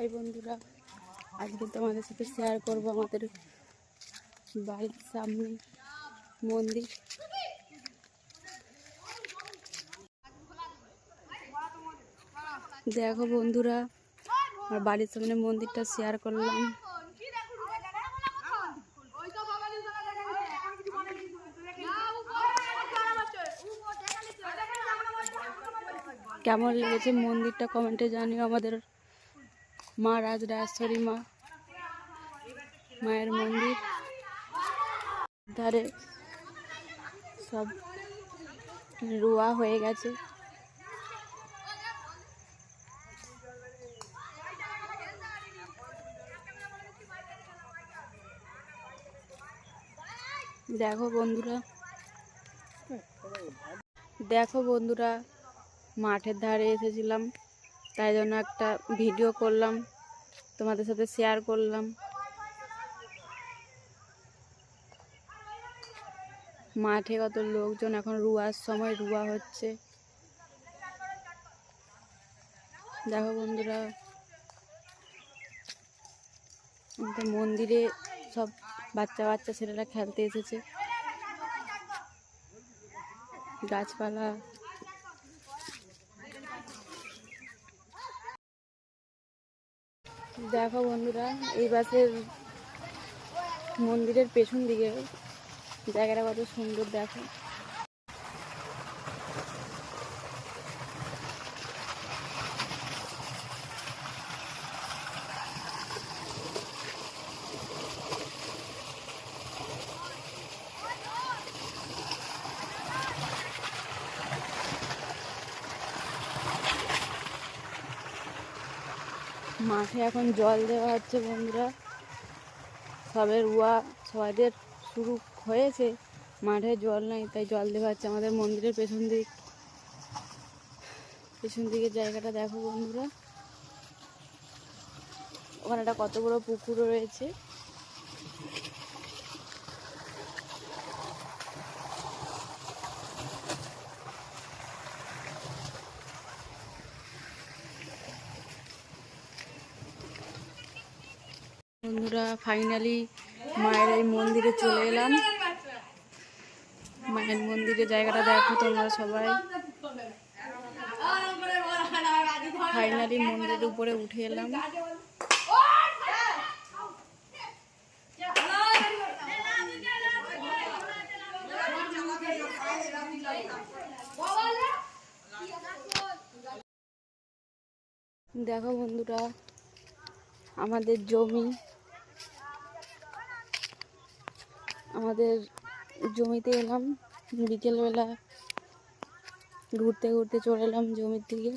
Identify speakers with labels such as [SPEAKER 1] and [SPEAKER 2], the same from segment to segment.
[SPEAKER 1] High বন্ধুরা, আজকে তোমাদের সাথে শেয়ার করব আমাদের বাড়ির সামনে মন্দির। দেখো বন্ধুরা, আমার বাড়ির সামনে মন্দিরটা শেয়ার করলাম। কেমন লেগেছে মন্দিরটা কমেন্টে জানিও আমাদের। মা রাজরাজেশ্বরী মা। মায়ের মন্দির। ধারে সব রোয়া হয়ে গেছে। দেখো বন্ধুরা। দেখো বন্ধুরা, মাঠের ধারে এসেছিলাম। তাই জন্য একটা ভিডিও করলাম, তোমাদের সাথে শেয়ার করলাম। মাঠে কত লোকজন, এখন রুয়ার সময় রুয়া হচ্ছে। দেখো বন্ধুরা মন্দিরে সব বাচ্চা বাচ্চা ছেলেরা খেলতে এসেছে। গাছপালা। দেখো বন্ধুরা এই বাসের মন্দিরের পেছন দিকে জায়গাটা কত সুন্দর দেখো। মাঠে এখন জল দেওয়া হচ্ছে বন্ধুরা। সবে রুয়া সবাইদের শুরু হয়েছে। মাঠে জল নাই, তাই জল দেওয়া হচ্ছে আমাদের মন্দিরের পেছন দিক। পেছন দিকের জায়গাটা দেখো বন্ধুরা। ওখানে একটা কত বড় পুকুর রয়েছে। বন্ধুরা ফাইনালি মায়ের এই মন্দিরে চলে এলাম। মায়ের মন্দিরের জায়গাটা দেখো তোমরা সবাই। ফাইনালি মন্দিরের উপরে উঠে এলাম। দেখো বন্ধুরা, আমাদের জমি আমাদের জমিতে এলাম, বিকেলবেলা ঘুরতে ঘুরতে চলে এলাম জমির দিকে।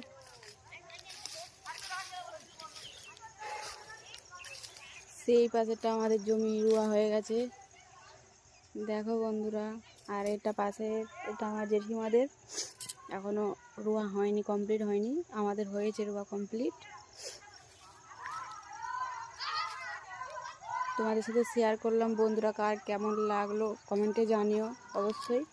[SPEAKER 1] সেই পাশেটা আমাদের জমি রুয়া হয়ে গেছে। দেখো বন্ধুরা, আর এটা পাশে, এটা আমার জেঠিমাদের। এখনও রুয়া হয়নি কমপ্লিট হয়নি। আমাদের হয়েছে রুয়া কমপ্লিট তোমাদের সাথে শেয়ার করলাম। বন্ধুরা কার কেমন লাগল কমেন্টে জানিও অবশ্যই।